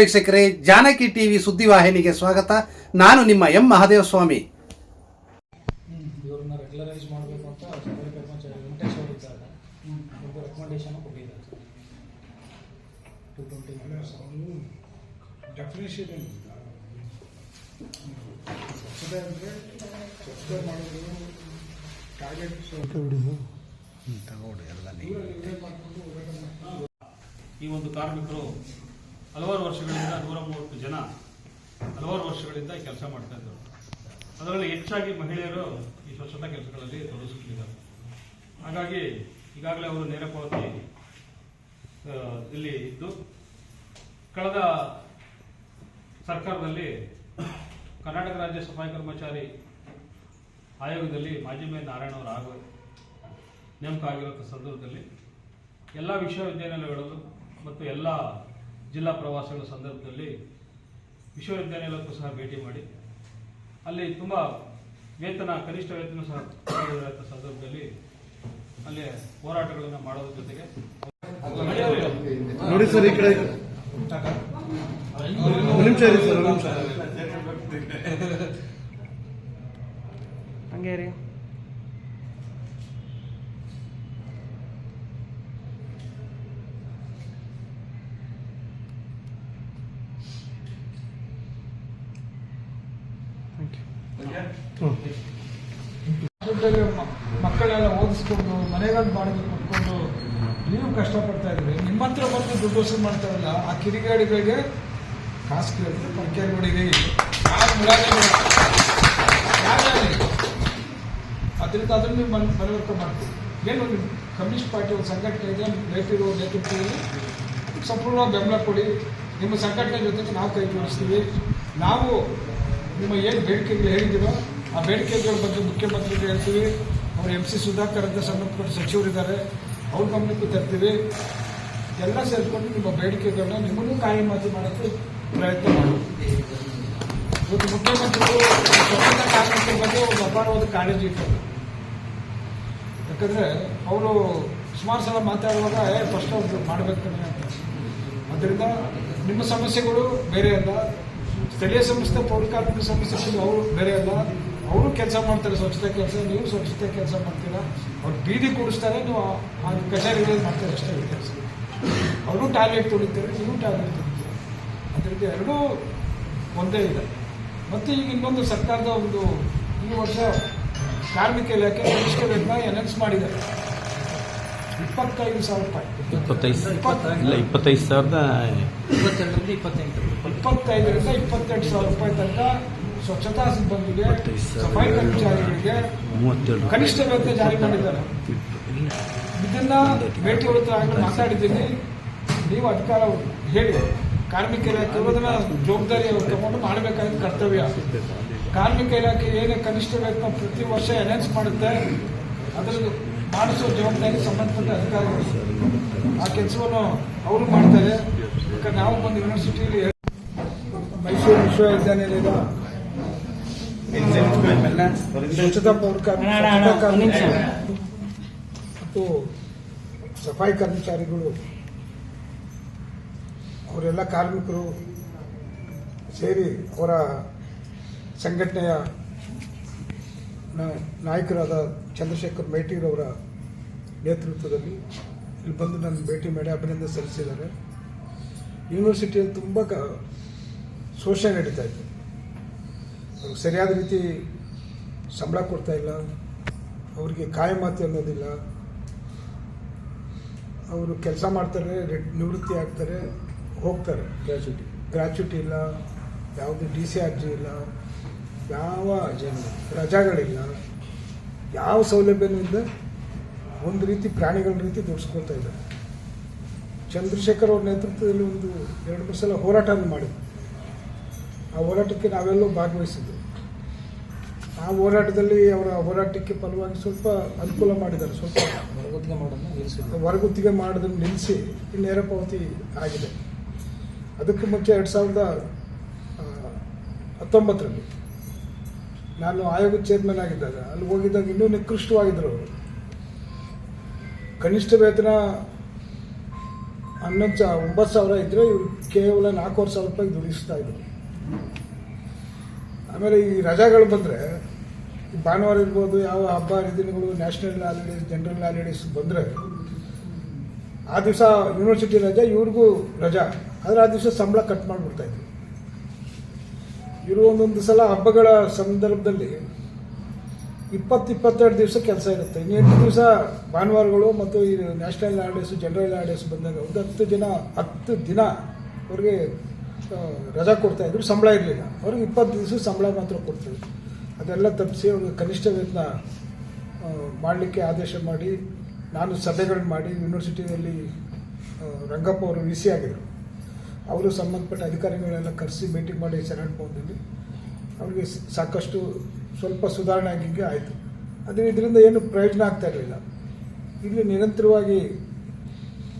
ವೀಕ್ಷಕರೇ ಜಾನಕಿ ಟಿವಿ ಸುದ್ದಿವಾಹಿನಿಗೆ ಸ್ವಾಗತ. ನಾನು ನಿಮ್ಮ ಎಂ ಮಹಾದೇವ ಸ್ವಾಮಿ ಇವ್ರನ್ನ ರೆಗ್ಯುಲರೈಸ್ ಮಾಡಬೇಕು ಅಂತ ಸರ್ಕಾರಿ ಕರ್ಮಚಾರಿ ವೆಂಕಟೇಶ್ ಅವರು ಇದ್ದಾಗ ಒಂದು ರೆಕಮೆಂಡೇಶನ್ ಕೊಟ್ಟಿದ್ದಾರೆ. ಸರ್ ಟು ಟ್ವೆಂಟಿ ಡೆಫಿನೇಷನ್ ಏನಿಲ್ಲ ಸ್ವಚ್ಛತೆ ಅಂದರೆ ಸ್ವಚ್ಛತೆ ಮಾಡೋದು ಟಾಯ್ಲೆಟ್ ಈ ಒಂದು ಕಾರ್ಮಿಕರು ಹಲವಾರು ವರ್ಷಗಳಿಂದ ನೂರ ಮೂವತ್ತು ಜನ ಹಲವಾರು ವರ್ಷಗಳಿಂದ ಕೆಲಸ ಮಾಡ್ತಾ ಇದ್ದರು ಅದರಲ್ಲಿ ಹೆಚ್ಚಾಗಿ ಮಹಿಳೆಯರು ಈ ಸ್ವಚ್ಛತಾ ಕೆಲಸಗಳಲ್ಲಿ ತೊಡಗಿಸುತ್ತಿದ್ದಾರೆ ಹಾಗಾಗಿ ಈಗಾಗಲೇ ಅವರು ನೇರ ಪಾವತಿ ಇಲ್ಲಿ ಇದ್ದು, ಕಳೆದ ಸರ್ಕಾರದಲ್ಲಿ ಕರ್ನಾಟಕ ರಾಜ್ಯ ಸಫಾಯಿ ಕರ್ಮಚಾರಿ ಆಯೋಗದಲ್ಲಿ ಮಾಜಿ ಮೇಯರ್ ನಾರಾಯಣ ಅವರು ಆಗ ನೇಮಕ ಆಗಿರುವಂಥ ಸಂದರ್ಭದಲ್ಲಿ ಎಲ್ಲ ವಿಶ್ವವಿದ್ಯಾನಿಲಯಗಳಲ್ಲೂ ಮತ್ತು ಎಲ್ಲ ಜಿಲ್ಲಾ ಪ್ರವಾಸಗಳ ಸಂದರ್ಭದಲ್ಲಿ ವಿಶ್ವವಿದ್ಯಾನಿಲಯಕ್ಕೂ ಸಹ ಭೇಟಿ ಮಾಡಿ ಅಲ್ಲಿ ತುಂಬ ವೇತನ ಕನಿಷ್ಠ ವೇತನ ಸಹ ಸಂದರ್ಭದಲ್ಲಿ ಅಲ್ಲಿ ಹೋರಾಟಗಳನ್ನು ಮಾಡೋದ್ರ ಜೊತೆಗೆ ನೋಡಿ ಸರ್ ಈ ಕಡೆ. ದುಡ್ಡಲ್ಲಿ ಮಕ್ಕಳೆಲ್ಲ ಓದಿಸ್ಕೊಂಡು ಮನೆಗಳು ಬಾಡಿಗೆ ಕೊಟ್ಕೊಂಡು ನೀವು ಕಷ್ಟಪಡ್ತಾ ಇದ್ರಿ ನಿಮ್ಮ ಹತ್ರ ಬಂದು ದುಡ್ಡು ವಸೂಲು ಮಾಡ್ತಾರಲ್ಲ, ಆ ಕಿರಿಗಾಡಿಗಳಿಗೆ ಕಾಸು ಕೇಳಿದ್ರೆ. ಯಾರೇ ಅದರಿಂದ ಅದನ್ನು ನೀವು ಮನ್ ಮಾಡ್ತೀವಿ ಏನು ನಿಮ್ಮ ಕಮ್ಯುನಿಸ್ಟ್ ಪಾರ್ಟಿ ಒಂದು ಸಂಘಟನೆ ಇದೆ ನೇತೃತ್ವ ನೇತೃತ್ವದಲ್ಲಿ? ಸಂಪೂರ್ಣ ಬೆಂಬಲ ಕೊಡಿ. ನಿಮ್ಮ ಸಂಘಟನೆ ಜೊತೆಗೆ ನಾವು ಕೈ ಜೋಡಿಸ್ತೀವಿ. ನಾವು ನಿಮ್ಮ ಏನು ಬೇಡಿಕೆಗಳು ಹೇಳಿದ್ದೀರೋ ಆ ಬೇಡಿಕೆಗಳ ಬಗ್ಗೆ ಮುಖ್ಯಮಂತ್ರಿಗೆ ಹೇಳ್ತೀವಿ. ಅವರು ಎಂ ಸಿ ಸುಧಾಕರ್ ಅಂತ ಸಂಬಂಧಪಟ್ಟ ಸಚಿವರಿದ್ದಾರೆ. ಅವ್ರ ಗಮನಕ್ಕೂ ತರ್ತೀವಿ. ಎಲ್ಲ ಸೇರಿಕೊಂಡು ನಿಮ್ಮ ಬೇಡಿಕೆಗಳನ್ನ ನಿಮ್ಮನ್ನು ಕಾಯಮಾತಿ ಮಾಡೋಕ್ಕೆ ಪ್ರಯತ್ನ ಮಾಡುತ್ತೀವಿ ಇವತ್ತು ಮುಖ್ಯಮಂತ್ರಿಗಳು ಸ್ವತಂತ್ರ ಕಾರ್ಮಿಕರ ಬಗ್ಗೆ ಒಂದು ಅಪಾರವಾದ ಕಾಳಜಿ ಇಟ್ಟರು ಯಾಕಂದ್ರೆ ಅವರು ಸುಮಾರು ಸಲ ಮಾತಾಡುವಾಗ, ಏ ಫಸ್ಟ್ ಅವ್ರು ಮಾಡಬೇಕು ಅದರಿಂದ ನಿಮ್ಮ ಸಮಸ್ಯೆಗಳು ಬೇರೆ ಅಲ್ಲ. ಸ್ಥಳೀಯ ಸಂಸ್ಥೆ ಪೌರ ಕಾರ್ಮಿಕ ಸಮಸ್ಯೆಗಳು ಅವರು ಬೇರೆ ಅಲ್ಲ. ಅವರು ಕೆಲಸ ಮಾಡ್ತಾರೆ ಸ್ವಚ್ಛತೆ ಕೆಲಸ ನೀವು ಸ್ವಚ್ಛತೆ ಕೆಲಸ ಮಾಡ್ತೀರಾ? ಅವ್ರು ಬೀದಿ ಕೂಡಿಸ್ತಾರೆ ನೀವು ಆ- ಕಚೇರಿಗಳಲ್ಲಿ ಮಾಡ್ತಾರೆ ಅಷ್ಟೇ ವ್ಯತ್ಯಾಸ. ಅವರು ಟ್ಯಾಬ್ಲೆಟ್ ತೊಳಿತಾರೆ ನೀವು ಟ್ಯಾಬ್ಲೆಟ್ ತೊಳಿತೀರ? ಅದರಿಂದ ಎರಡೂ ಒಂದೇ ಇದೆ. ಮತ್ತು ಈಗ ಇನ್ನೊಂದು ಸರ್ಕಾರದ ಒಂದು ಈ ವರ್ಷ ಕಾರ್ಮಿಕ ಇಲಾಖೆ ಕನಿಷ್ಠ ವೇತನ ಅನೌನ್ಸ್ ಮಾಡಿದ್ದಾರೆ. ಇಪ್ಪತ್ತೈದು ಸಾವಿರ ರೂಪಾಯಿ. ಇಪ್ಪತ್ತೈದು ಇಪ್ಪತ್ತ- ಇಲ್ಲ ಇಪ್ಪತ್ತೈದು ಸಾವಿರದ ಇಪ್ಪತ್ತೆರಡರಿಂದ ಇಪ್ಪತ್ತೆಂಟು. ಇಪ್ಪತ್ತೈದರಿಂದ ಇಪ್ಪತ್ತೆಂಟು ಸಾವಿರ ರೂಪಾಯಿ ತನಕ ಸ್ವಚ್ಛತಾ ಸಿಬ್ಬಂದಿಗೆ. ಸಫಾಯಿ ಕರ್ಮಚಾರಿಗಳಿಗೆ ಕನಿಷ್ಠ ವೇತನ ಜಾರಿ ಮಾಡಿದ್ದಾರೆ ಇದನ್ನ ಭೇಟಿ ಹೊರತು ಮಾತಾಡಿದ್ದೀನಿ. ನೀವು ಅಧಿಕಾರ ಹೇಳಿ. ಕಾರ್ಮಿಕ ಇಲಾಖೆ ಅದನ್ನ ಜವಾಬ್ದಾರಿ ತಗೊಂಡು ಮಾಡಬೇಕಾದ ಕರ್ತವ್ಯ. ಕಾರ್ಮಿಕ ಇಲಾಖೆ ಏನೇ ಕನಿಷ್ಠ ವೇತನ ಪ್ರತಿ ವರ್ಷ ಅನೌನ್ಸ್ ಮಾಡುತ್ತೆ ಅದ್ರ ಮಾಡಿಸೋ ಜವಾಬ್ದಾರಿ ಸಂಬಂಧಪಟ್ಟ ಅಧಿಕಾರಿಗಳು. ಆ ಕೆಲಸವನ್ನು ಅವರು ಮಾಡ್ತಾರೆ. ನಾವು ಒಂದು ಯೂನಿವರ್ಸಿಟಿಯಲ್ಲಿ ಮೈಸೂರು ವಿಶ್ವವಿದ್ಯಾನಿಲಯದ ಮತ್ತು ಸಫಾಯಿ ಕರ್ಮಚಾರಿಗಳು, ಅವರೆಲ್ಲ ಕಾರ್ಮಿಕರು ಸೇರಿ ಅವರ ಸಂಘಟನೆಯ ನಾಯಕರಾದ ಚಂದ್ರಶೇಖರ್ ಮೇಟಿರವರ ನೇತೃತ್ವದಲ್ಲಿ ಇಲ್ಲಿ ಬಂದು ನನ್ನ ಭೇಟಿ ಮಾಡಿ ಅಭಿನಂದನೆ ಸಲ್ಲಿಸಿದ್ದಾರೆ. ಯೂನಿವರ್ಸಿಟಿಯಲ್ಲಿ ತುಂಬ ಕ ಶೋಷಣೆ ನಡೀತಾ ಇತ್ತು. ಅವ್ರಿಗೆ ಸರಿಯಾದ ರೀತಿ ಸಂಬಳ ಕೊಡ್ತಾ ಇಲ್ಲ. ಅವರಿಗೆ ಕಾಯಮಾತಿ ಅನ್ನೋದಿಲ್ಲ. ಅವರು ಕೆಲಸ ಮಾಡ್ತಾರೆ ನಿವೃತ್ತಿ ಆಗ್ತಾರೆ ಹೋಗ್ತಾರೆ. ಗ್ರ್ಯಾಚುಟಿ ಗ್ರ್ಯಾಚುಟಿ ಇಲ್ಲ ಯಾವುದೇ ಡಿ ಸಿ ಅರ್ಜಿ ಇಲ್ಲ ಯಾವ ರಜಾಗಳಿಲ್ಲ ಯಾವ ಸೌಲಭ್ಯನೂ ಇಲ್ಲ ಒಂದು ರೀತಿ ಪ್ರಾಣಿಗಳ ರೀತಿ ದುಡಿಸ್ಕೊಳ್ತಾ ಇದ್ದಾರೆ. ಚಂದ್ರಶೇಖರ್ ಅವ್ರ ನೇತೃತ್ವದಲ್ಲಿ ಒಂದು ಎರಡು ಮೂರು ಸಲ ಹೋರಾಟವನ್ನು ಮಾಡಿದ್ವಿ ಆ ಹೋರಾಟಕ್ಕೆ ನಾವೆಲ್ಲೂ ಭಾಗವಹಿಸಿದ್ವಿ. ಆ ಹೋರಾಟದಲ್ಲಿ ಅವರ ಹೋರಾಟಕ್ಕೆ ಫಲವಾಗಿ ಸ್ವಲ್ಪ ಅನುಕೂಲ ಮಾಡಿದ್ದಾರೆ ಸ್ವಲ್ಪ ಹೊರಗುತ್ತಿಗೆ ಮಾಡೋದನ್ನ ನಿಲ್ಲಿಸಿದ್ರು. ಹೊರಗುತ್ತಿಗೆ ಮಾಡೋದನ್ನು ನಿಲ್ಲಿಸಿ ನೇರ ಪಾವತಿ ಆಗಿದೆ. ಅದಕ್ಕೂ ಮುಂಚೆ ಎರಡು ಸಾವಿರದ ಹತ್ತೊಂಬತ್ತರಲ್ಲಿ ನಾನು ಆಯೋಗದ ಚೇರ್ಮನ್ ಆಗಿದ್ದಾಗ ಅಲ್ಲಿ ಹೋಗಿದ್ದಾಗ ಇನ್ನೂ ನಿಕೃಷ್ಟವಾಗಿದ್ದರು ಅವರು. ಕನಿಷ್ಠ ವೇತನ ಹನ್ನೊಂದು ಸಾ ಒಂಬತ್ತು ಸಾವಿರ ಇದ್ದರೆ ಇವರು ಕೇವಲ ನಾಲ್ಕೂವರೆ ಸಾವಿರ ರೂಪಾಯಿ ದುಡಿಸ್ತಾ ಇದ್ರು. ಆಮೇಲೆ ಈ ರಜಾಗಳು ಬಂದರೆ ಭಾನುವಾರ ಇರ್ಬೋದು, ಯಾವ ಹಬ್ಬ, ಹರಿದಿನಗಳು ನ್ಯಾಷನಲ್ ಹಾಲಿಡೇಸ್ ಜನರಲ್ ಹಾಲಿಡೇಸ್ ಬಂದರೆ, ಆ ದಿವಸ ಯೂನಿವರ್ಸಿಟಿ ರಜಾ, ಇವ್ರಿಗೂ ರಜಾ. ಆದರೆ ಆ ದಿವಸ ಸಂಬಳ ಕಟ್ ಮಾಡಿಬಿಡ್ತಾ ಇದ್ರು. ಇವರು ಒಂದೊಂದು ಸಲ ಹಬ್ಬಗಳ ಸಂದರ್ಭದಲ್ಲಿ ಇಪ್ಪತ್ತು ಇಪ್ಪತ್ತೆರಡು ದಿವಸ ಕೆಲಸ ಇರುತ್ತೆ. ಇನ್ನೆಂಟು ದಿವಸ ಭಾನುವಾರಗಳು ಮತ್ತು ಈ ನ್ಯಾಷನಲ್ ಹಾಲಿಡೇಸ್ ಜನರಲ್ ಹಾಲಿಡೇಸ್ ಬಂದಾಗ ಒಂದು ಹತ್ತು ದಿನ ಹತ್ತು ದಿನ ಅವ್ರಿಗೆ ರಜಾ ಕೊಡ್ತಾ ಇದ್ರು. ಸಂಬಳ ಇರಲಿಲ್ಲ. ಅವ್ರಿಗೆ ಇಪ್ಪತ್ತು ದಿವಸ ಸಂಬಳ ಮಾತ್ರ ಕೊಡ್ತಿದ್ರು. ಅದೆಲ್ಲ ತಪ್ಪಿಸಿ ಅವ್ರಿಗೆ ಕನಿಷ್ಠ ವೇತನ ಮಾಡಲಿಕ್ಕೆ ಆದೇಶ ಮಾಡಿ, ನಾನು ಸಭೆಗಳನ್ನು ಮಾಡಿ ಯೂನಿವರ್ಸಿಟಿಯಲ್ಲಿ ರಂಗಪ್ಪ ಅವರು ವಿ ಸಿ ಆಗಿದ್ದರು ಅವರು ಸಂಬಂಧಪಟ್ಟ ಅಧಿಕಾರಿಗಳೆಲ್ಲ ಕರೆಸಿ ಮೀಟಿಂಗ್ ಮಾಡಿ ಸೆನೆಟ್ ಭವನದಲ್ಲಿ ಅವರಿಗೆ ಸಾಕಷ್ಟು ಸ್ವಲ್ಪ ಸುಧಾರಣೆ ಆಗಿಗೆ ಆಯಿತು. ಆದರೆ ಇದರಿಂದ ಏನು ಪ್ರಯೋಜನ ಆಗ್ತಾ ಇರಲಿಲ್ಲ. ಇಲ್ಲಿ ನಿರಂತರವಾಗಿ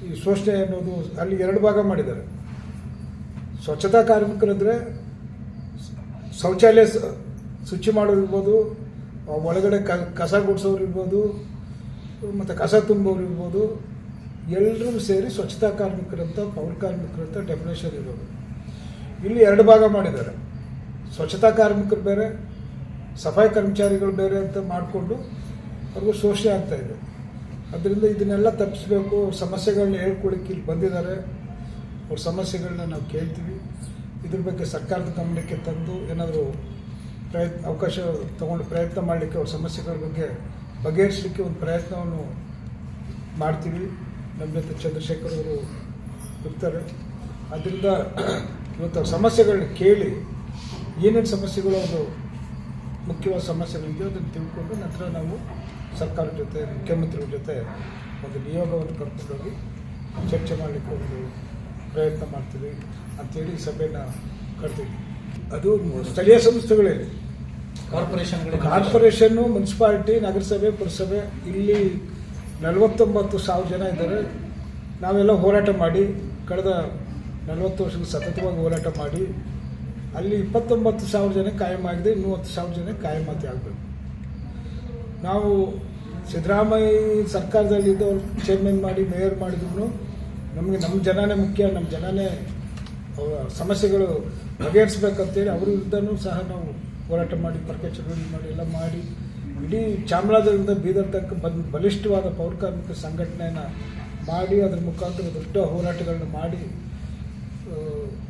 ಈ ಶೋಷಣೆ ಅನ್ನೋದು ಅಲ್ಲಿ ಎರಡು ಭಾಗ ಮಾಡಿದ್ದಾರೆ. ಸ್ವಚ್ಛತಾ ಕಾರ್ಮಿಕರಂದರೆ ಶೌಚಾಲಯ ಶುಚಿ ಮಾಡೋರಿರ್ಬೋದು ಒಳಗಡೆ ಕ, ಕಸ ಗುಡಿಸೋರು ಇರ್ಬೋದು, ಮತ್ತು ಕಸ ತುಂಬೋರು ಇರ್ಬೋದು ಎಲ್ಲರೂ ಸೇರಿ ಸ್ವಚ್ಛತಾ ಕಾರ್ಮಿಕರಂತ ಪೌರ ಕಾರ್ಮಿಕರಂತ ಡೆಫಿನೇಷನ್ ಇರೋದು. ಇಲ್ಲಿ ಎರಡು ಭಾಗ ಮಾಡಿದ್ದಾರೆ. ಸ್ವಚ್ಛತಾ ಕಾರ್ಮಿಕರು ಬೇರೆ, ಸಫಾಯಿ ಕರ್ಮಚಾರಿಗಳು ಬೇರೆ ಅಂತ ಮಾಡಿಕೊಂಡು ಅವ್ರಿಗೂ ಶೋಷಣೆ ಆಗ್ತಾ ಇದೆ. ಅದರಿಂದ ಇದನ್ನೆಲ್ಲ ತಪ್ಪಿಸ್ಬೇಕು, ಅವ್ರ ಸಮಸ್ಯೆಗಳನ್ನ ಹೇಳ್ಕೊಳಕ್ಕೆ ಇಲ್ಲಿ ಬಂದಿದ್ದಾರೆ. ಅವ್ರ ಸಮಸ್ಯೆಗಳನ್ನ ನಾವು ಕೇಳ್ತೀವಿ. ಇದ್ರ ಬಗ್ಗೆ ಸರ್ಕಾರದ ಗಮನಕ್ಕೆ ತಂದು ಏನಾದರೂ ಪ್ರಯತ್ನ, ಅವಕಾಶ ತಗೊಂಡು ಪ್ರಯತ್ನ ಮಾಡಲಿಕ್ಕೆ ಅವ್ರ ಸಮಸ್ಯೆಗಳ ಬಗ್ಗೆ ಬಗೆಹರಿಸಲಿಕ್ಕೆ ಒಂದು ಪ್ರಯತ್ನವನ್ನು ಮಾಡ್ತೀವಿ. ನಮ್ಮ ಜೊತೆ ಚಂದ್ರಶೇಖರ್ ಅವರು ಇರ್ತಾರೆ. ಅದರಿಂದ ಇವತ್ತು ಅವ್ರ ಸಮಸ್ಯೆಗಳನ್ನ ಕೇಳಿ ಏನೇನು ಸಮಸ್ಯೆಗಳು ಅದು ಮುಖ್ಯವಾದ ಸಮಸ್ಯೆಗಳಿದೆಯೋ ಅದನ್ನು ತಿಳ್ಕೊಂಡು ನಂತರ ನಾವು ಸರ್ಕಾರದ ಜೊತೆ, ಮುಖ್ಯಮಂತ್ರಿಗಳ ಜೊತೆ ಒಂದು ನಿಯೋಗವನ್ನು ಕರ್ಕೊಂಡೋಗಿ ಚರ್ಚೆ ಮಾಡಲಿಕ್ಕೆ ಒಂದು ಪ್ರಯತ್ನ ಮಾಡ್ತೀವಿ ಅಂತೇಳಿ ಸಭೆಯನ್ನು ಕರ್ತೀವಿ ಅದು ಸ್ಥಳೀಯ ಸಂಸ್ಥೆಗಳಲ್ಲಿ ಕಾರ್ಪೊರೇಷನ್ಗಳಿಗೆ ಕಾರ್ಪೊರೇಷನ್ನು ಮುನ್ಸಿಪಾಲ್ಟಿ, ನಗರಸಭೆ, ಪುರಸಭೆ, ಇಲ್ಲಿ ನಲವತ್ತೊಂಬತ್ತು ಸಾವಿರ ಜನ ಇದ್ದಾರೆ. ನಾವೆಲ್ಲ ಹೋರಾಟ ಮಾಡಿ, ಕಳೆದ ನಲವತ್ತು ವರ್ಷಕ್ಕೆ ಸತತವಾಗಿ ಹೋರಾಟ ಮಾಡಿ, ಅಲ್ಲಿ ಇಪ್ಪತ್ತೊಂಬತ್ತು ಸಾವಿರ ಜನ ಕಾಯಂ ಆಗಿದೆ ಮೂವತ್ತು ಸಾವಿರ ಜನ ಕಾಯಮಾತಿ ಆಗಬೇಕು. ನಾವು ಸಿದ್ದರಾಮಯ್ಯ ಸರ್ಕಾರದಲ್ಲಿದ್ದವ್ರು ಚೇರ್ಮನ್ ಮಾಡಿ ಮೇಯರ್ ಮಾಡಿದ್ರು, ನಮಗೆ ನಮ್ಮ ಜನನೇ ಮುಖ್ಯ ನಮ್ಮ ಜನನೇ ಸಮಸ್ಯೆಗಳು ಬಗೆಹರಿಸ್ಬೇಕಂತೇಳಿ ಅವ್ರ ವಿರುದ್ಧನೂ ಸಹ ನಾವು ಹೋರಾಟ ಮಾಡಿ ಪರ್ಕೆ ಚಳವಳಿ ಮಾಡಿ, ಎಲ್ಲ ಮಾಡಿ, ಇಡೀ ಚಾಮರಾಜನಗರದಿಂದ ಬೀದರ್ ತನಕ ಬಂದ್ ಬಲಿಷ್ಠವಾದ ಪೌರ ಕಾರ್ಮಿಕ ಸಂಘಟನೆಯನ್ನು ಮಾಡಿ, ಅದರ ಮುಖಾಂತರ ದೊಡ್ಡ ಹೋರಾಟಗಳನ್ನ ಮಾಡಿ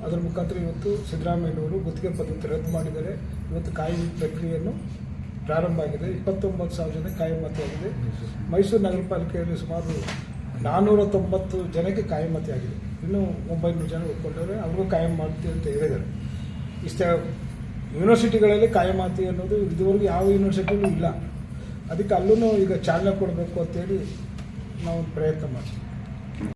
ಅದರ ಮುಖಾಂತರ ಇವತ್ತು ಸಿದ್ದರಾಮಯ್ಯನವರು ಗುತ್ತಿಗೆ ಪದ್ಧತಿ ರದ್ದು ಮಾಡಿದ್ದಾರೆ. ಇವತ್ತು ಕಾಯಿ ಪ್ರಕ್ರಿಯೆಯನ್ನು ಪ್ರಾರಂಭ ಆಗಿದೆ. ಇಪ್ಪತ್ತೊಂಬತ್ತು ಸಾವಿರ ಜನ ಕಾಯಮತಿ ಆಗಿದೆ ಮೈಸೂರು ನಗರ ಪಾಲಿಕೆಯಲ್ಲಿ ಸುಮಾರು ನಾನ್ನೂರ ತೊಂಬತ್ತು ಜನಕ್ಕೆ ಕಾಯಮತಿ ಆಗಿದೆ ಇನ್ನೂ ಒಂಬೈನೂರು ಜನ ಒಪ್ಕೊಂಡವ್ರೆ ಅವ್ರಿಗೂ ಕಾಯಂ ಮಾಡ್ತೀವಿ ಅಂತ ಹೇಳಿದ್ದಾರೆ. ಇಷ್ಟ ಯೂನಿವರ್ಸಿಟಿಗಳಲ್ಲಿ ಕಾಯಮಾತಿ ಅನ್ನೋದು ಇದುವರೆಗೂ ಯಾವ ಯೂನಿವರ್ಸಿಟಿಲೂ ಇಲ್ಲ. ಅದಕ್ಕೆ ಅಲ್ಲೂ ಈಗ ಚಾಲನೆ ಕೊಡಬೇಕು ಅಂತೇಳಿ ನಾವು ಪ್ರಯತ್ನ ಮಾಡ್ತೀವಿ.